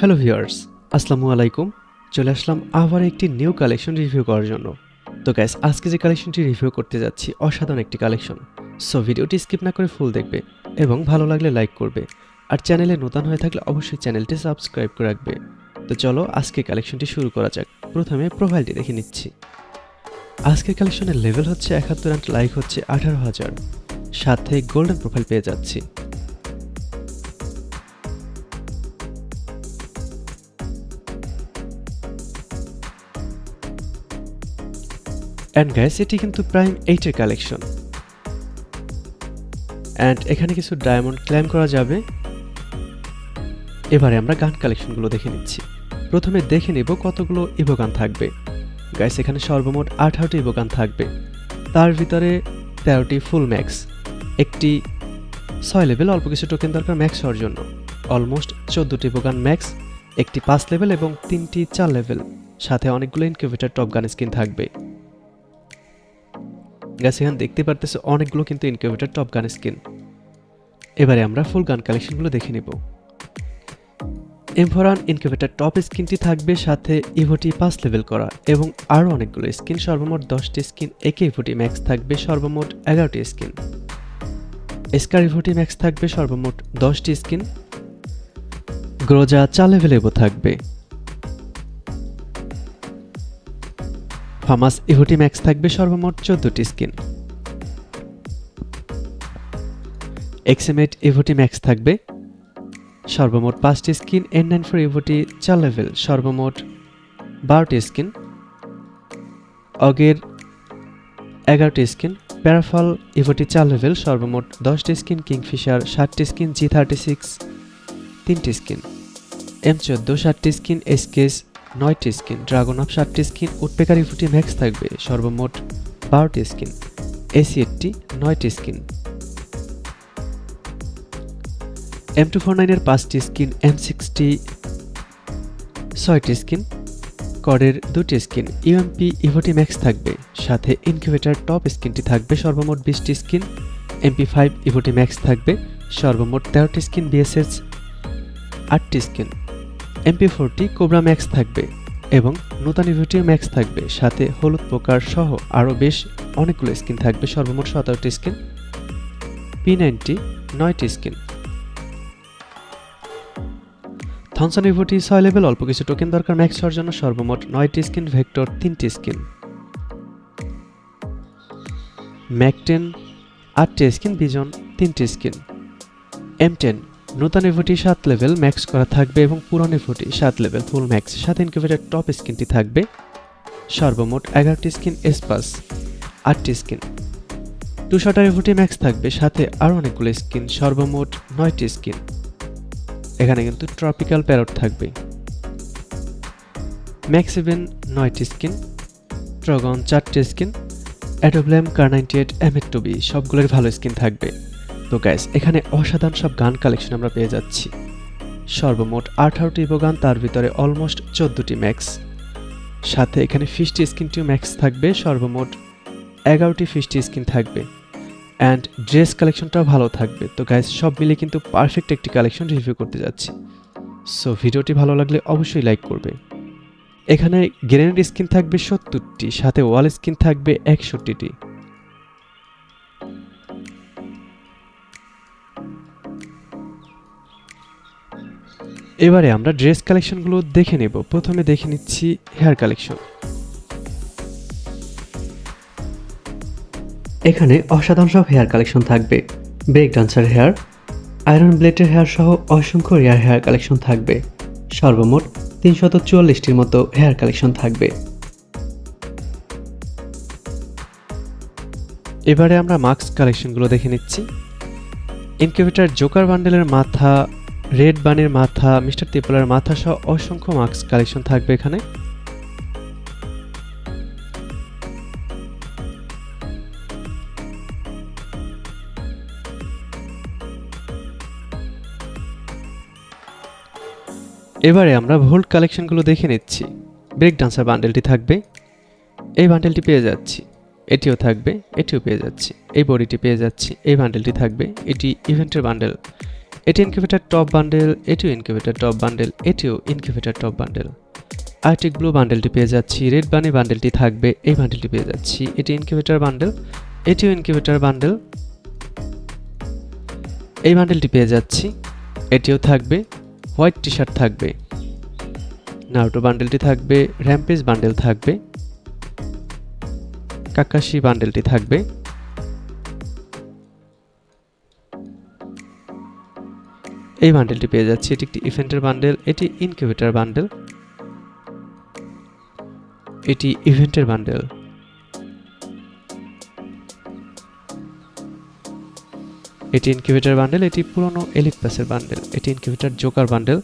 Hello viewers আসসালামু আলাইকুম। চলে আসলাম আবার একটি নিউ কালেকশন রিভিউ করার জন্য। তো গ্যাস আজকে যে কালেকশনটি রিভিউ করতে যাচ্ছি, অসাধারণ একটি কালেকশন সো ভিডিওটি স্কিপ না করে ফুল দেখবে এবং ভালো লাগলে লাইক করবে। আর চ্যানেলে নতুন হয়ে থাকলে অবশ্যই চ্যানেলটি সাবস্ক্রাইব করে রাখবে। তো চলো আজকে কালেকশনটি শুরু করা যাক। প্রথমে প্রোফাইলটি দেখে নিচ্ছি। আজকের কালেকশনের লেভেল হচ্ছে একাত্তর অ্যান্ড লাইক হচ্ছে আঠারো হাজার। সাথে গোল্ডেন প্রোফাইল পেয়ে যাচ্ছি। অ্যান্ড গ্যাস এটি কিন্তু প্রাইম এইটের কালেকশন অ্যান্ড এখানে কিছু ডায়মন্ড ক্লেম করা যাবে। এবারে আমরা গান কালেকশনগুলো দেখে নিচ্ছি। প্রথমে দেখে নিব কতগুলো ইভোগান থাকবে। গ্যাস এখানে সর্বমোট আঠারোটি ইভোগান থাকবে। তার ভিতরে তেরোটি ফুল ম্যাক্স একটি ছয় লেভেল অল্প কিছু টোকেন দরকার ম্যাক্স হওয়ার জন্য। অলমোস্ট চোদ্দোটি ইভোগান ম্যাক্স একটি পাঁচ লেভেল এবং তিনটি চার লেভেল সাথে অনেকগুলো ইনকিউবেটার টপ গান স্কিন থাকবে। গ্যাস এখানে দেখতে পারতেছে অনেকগুলো কিন্তু ইনকিউবেটার টপ গান স্কিন এবারে আমরা ফুল গান কালেকশনগুলো দেখে নেব। এমফোরান ইনকিউবেটার টপ স্কিনটি থাকবে সাথে ইভোটি পাঁচ লেভেল করা এবং আরও অনেকগুলো স্কিন সর্বমোট দশটি স্কিন একে ইভোটি ম্যাক্স থাকবে, সর্বমোট এগারোটি স্কিন এসকার ইভোটি ম্যাক্স থাকবে, সর্বমোট দশটি স্কিন গ্রোজা চার লেভেল এবো থাকবে। ফামাস ইভোটি ম্যাক্স থাকবে সর্বমোট চোদ্দটি স্কিন এক্সএমএট ইভোটি ম্যাক্স থাকবে সর্বমোট পাঁচটি স্কিন এন নাইন ফোর ইভোটি চার লেভেল, সর্বমোট বারোটি স্কিন অগের এগারোটি স্কিন প্যারাফল ইভোটি চার লেভেল, সর্বমোট দশটি স্কিন কিংফিশার ষাটটি স্কিন জি থার্টি সিক্স তিনটি স্কিন এম চোদ্দ ষাটটি স্কিন এসকেস নয়টি স্কিন, ড্রাগন অফ সাতটি স্কিন, উৎপেকার ইভোটি ম্যাক্স থাকবে, সর্বমোট বারোটি স্কিন। এসি এইটটি নয়টি স্কিন। এম টু ফোর নাইনের পাঁচটি স্কিন, এম সিক্সটি ছয়টি স্কিন কডের দুটি স্কিন ইউএমপি ইভোটি ম্যাক্স থাকবে, সাথে ইনকিউবেটার টপ স্কিনটি থাকবে, সর্বমোট বিশটি স্কিন এমপি ফাইভ, ইভোটি ম্যাক্স থাকবে, সর্বমোট তেরোটি স্কিন বিএসএস আটটি skin. MP forty cobra max থাকবে এবং নূতন ইভোটিও ম্যাক্স থাকবে, সাথে হলুদ পোকার সহ আরও বেশ অনেকগুলো স্কিন থাকবে, সর্বমোট সতেরোটি স্কিন পি নাইনটি নয়টি স্কিন থনসন ইভোটি ছয় লেভেল অল্প কিছু টোকেন দরকার ম্যাক্স হওয়ার জন্য, সর্বমোট নয়টি স্কিন ভেক্টর তিনটি স্কিন ম্যাকটেন আটটি স্কিন বিজন তিনটি স্কিন এম টেন নূতন ইভোটি সাত লেভেল ম্যাক্স করা থাকবে এবং পুরান ইভোটি সাত লেভেল ফুল ম্যাক্স সাথে ইনকিউবেটার টপ স্কিনটি থাকবে। সর্বমোট এগারোটি স্কিন এসপাস আটটি স্কিন টু শটার ইভোটি ম্যাক্স থাকবে, সাথে আরও অনেকগুলো স্কিন সর্বমোট নয়টি স্কিন এখানে কিন্তু ট্রপিক্যাল প্যারট থাকবে। ম্যাক্স ইভেন নয়টি স্কিন ট্রগন চারটি স্কিন অ্যাডোব্লেম কার নাইনটি এইট এম এর টুবি সবগুলোর ভালো স্কিন থাকবে। তো গ্যাস এখানে অসাধারণ সব গান কালেকশন আমরা পেয়ে যাচ্ছি। সর্বমোট আঠারোটি গান তার ভিতরে অলমোস্ট চোদ্দোটি ম্যাক্স সাথে এখানে ফিফটি স্কিনটিও ম্যাক্স থাকবে, সর্বমোট এগারোটি ফিফটি স্কিন থাকবে। অ্যান্ড ড্রেস কালেকশনটাও ভালো থাকবে। তো গাইজ সব মিলে কিন্তু পারফেক্ট একটি কালেকশন রিভিউ করতে যাচ্ছি। সো ভিডিওটি ভালো লাগলে অবশ্যই লাইক করবে। এখানে গ্রেনেড স্কিন থাকবে সত্তরটি, সাথে ওয়াল স্কিন থাকবে একষট্টিটি। এবারে আমরা ড্রেস কালেকশনগুলো দেখে নেব। প্রথমে দেখে নিচ্ছি হেয়ার কালেকশন এখানে অসাধারণ সব হেয়ার কালেকশন থাকবে। ব্রেক ডান্সার হেয়ার আয়রন ব্লেডের হেয়ার সহ অসংখ্য রেয়ার হেয়ার কালেকশন থাকবে। সর্বমোট তিনশত চুয়াল্লিশটির মতো হেয়ার কালেকশন থাকবে। এবারে আমরা মাস্ক কালেকশনগুলো দেখে নিচ্ছি। ইনকিউবেটার জোকার বান্ডেলের মাথা রেড বানের মাথা, মিস্টার তিপলার মাথা সহ অসংখ্য মাস্ক কালেকশন থাকবে এখানে। এবারে আমরা ভোল্ট কালেকশনগুলো দেখে নিচ্ছি। ব্রেক ডান্সার বান্ডেলটি থাকবে। এই বান্ডেলটি পেয়ে যাচ্ছি। এটিও থাকবে, এটিও পেয়ে যাচ্ছি। এই বডিটি পেয়ে যাচ্ছি। এই বান্ডেলটি থাকবে। এটি ইভেন্টের বান্ডেল। এটি ইনকিউবেটার টপ বান্ডেল এটিও ইনকিউবেটার টপ বান্ডেল এটিও incubator top bundle arctic blue বান্ডেলটি পেয়ে যাচ্ছি রেড বানি বান্ডেলটি থাকবে, এই বান্ডেলটি পেয়ে যাচ্ছি। এটি ইনকিউবেটার বান্ডেল এটিও ইনকিউবেটার বান্ডেল এই বান্ডেলটি পেয়ে যাচ্ছি, এটিও থাকবে হোয়াইট টি শার্ট থাকবে। নারুটো বান্ডেলটি থাকবে র্যাম্পেজ বান্ডেল থাকবে। কাকাশি বান্ডেলটি থাকবে। এই বান্ডেলটি পেয়ে যাচ্ছি। এটি একটি ইভেন্টের বান্ডেল এটি ইনকিউবেটার বান্ডেল এটি ইভেন্টের বান্ডেল এটি ইনকিউবেটার বান্ডেল এটি পুরনো এলিট পাসের বান্ডেল এটি ইনকিউবেটার জোকার বান্ডেল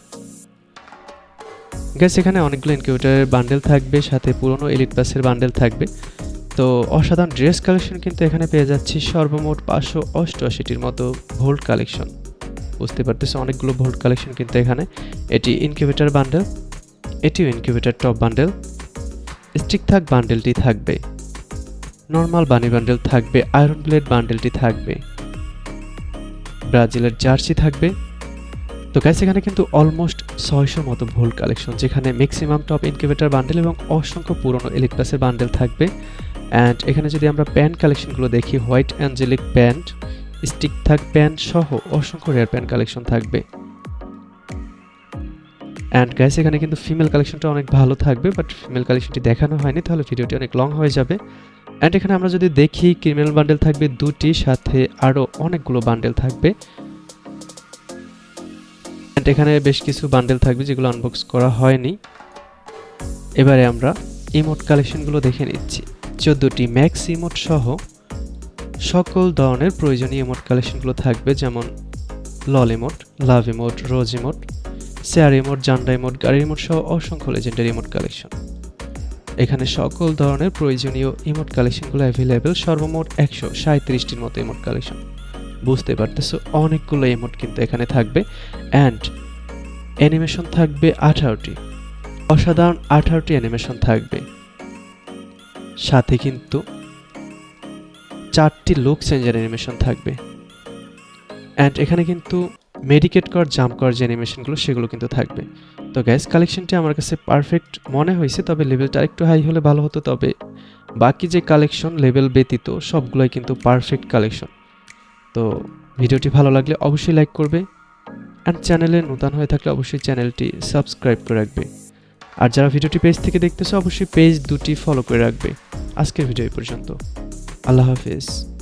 গ্যাস এখানে অনেকগুলো ইনকিউবেটারের বান্ডেল থাকবে, সাথে পুরনো এলিট পাসের বান্ডেল থাকবে। তো অসাধারণ ড্রেস কালেকশন কিন্তু এখানে পেয়ে যাচ্ছি। সর্বমোট পাঁচশো অষ্টআশিটির মতো ভোল্ট কালেকশন বুঝতে পারতেছে, অনেকগুলো ভোল্ট কালেকশন কিন্তু এখানে। এটি ইনকিউবেটার বান্ডেল এটিও ইনকিউবেটার টপ বান্ডেল স্টিক থাক বান্ডেলটি থাকবে নর্মাল বানি বান্ডেল থাকবে আয়রন ব্লেড বান্ডেলটি থাকবে, ব্রাজিলের জার্সি থাকবে। তো গ্যাস এখানে কিন্তু অলমোস্ট ছয়শো মতো ভোল্ট কালেকশন যেখানে ম্যাক্সিমাম টপ ইনকিউবেটার বান্ডেল এবং অসংখ্য পুরনো প্লাসের বান্ডেল থাকবে। অ্যান্ড এখানে যদি আমরা প্যান্ট কালেকশনগুলো দেখি হোয়াইট অ্যাঞ্জেলিক প্যান্ট স্টিক থাক প্যান্ট সহ অসংখ্য রেয়ার প্যান্ট কালেকশন থাকবে। অ্যান্ড গ্যাস এখানে কিন্তু ফিমেল কালেকশনটা অনেক ভালো থাকবে বাট ফিমেল কালেকশনটি দেখানো হয়নি, তাহলে ভিডিওটি অনেক লং হয়ে যাবে। অ্যান্ড এখানে আমরা যদি দেখি ক্রিমিনাল বান্ডেল থাকবে দুটি, সাথে আরও অনেকগুলো বান্ডেল থাকবে। অ্যান্ড এখানে বেশ কিছু বান্ডেল থাকবে যেগুলো আনবক্স করা হয়নি। এবারে আমরা ইমোট কালেকশনগুলো দেখে নিচ্ছি। চোদ্দোটি ম্যাক্স ইমোট সহ সকল ধরনের প্রয়োজনীয় ইমোট কালেকশনগুলো থাকবে, যেমন LOL emote love emote rose emote share emote জান্ডা emote গাড়ির ইমোট সহ অসংখ্য লেজেন্ডারি ইমোট কালেকশন এখানে সকল ধরনের প্রয়োজনীয় ইমোট কালেকশনগুলো অ্যাভেলেবেল সর্বমোট একশো সাঁত্রিশটির মতো ইমোট কালেকশন বুঝতে পারতেছো, অনেকগুলো ইমোট কিন্তু এখানে থাকবে। অ্যান্ড অ্যানিমেশন থাকবে আঠারোটি। অসাধারণ আঠারোটি অ্যানিমেশন থাকবে। সাথে কিন্তু চারটি লুক চেঞ্জার অ্যানিমেশন থাকবে। অ্যান্ড এখানে কিন্তু মেডিকেট কর জাম্প কর যে অ্যানিমেশনগুলো সেগুলো কিন্তু থাকবে। তো গ্যাস কালেকশনটি আমার কাছে পারফেক্ট মনে হয়েছে, তবে লেভেলটা আরেকটু হাই হলে ভালো হতো, তবে বাকি যে কালেকশন লেভেল ব্যতীত সবগুলোই কিন্তু পারফেক্ট কালেকশন তো ভিডিওটি ভালো লাগলে অবশ্যই লাইক করবে অ্যান্ড চ্যানেলে নতুন হয়ে থাকলে অবশ্যই চ্যানেলটি সাবস্ক্রাইব করে রাখবে। আর যারা ভিডিওটি পেজ থেকে দেখতেছে, অবশ্যই পেজ দুটি ফলো করে রাখবে। আজকের ভিডিও এই পর্যন্ত। আল্লাহ হাফিজ।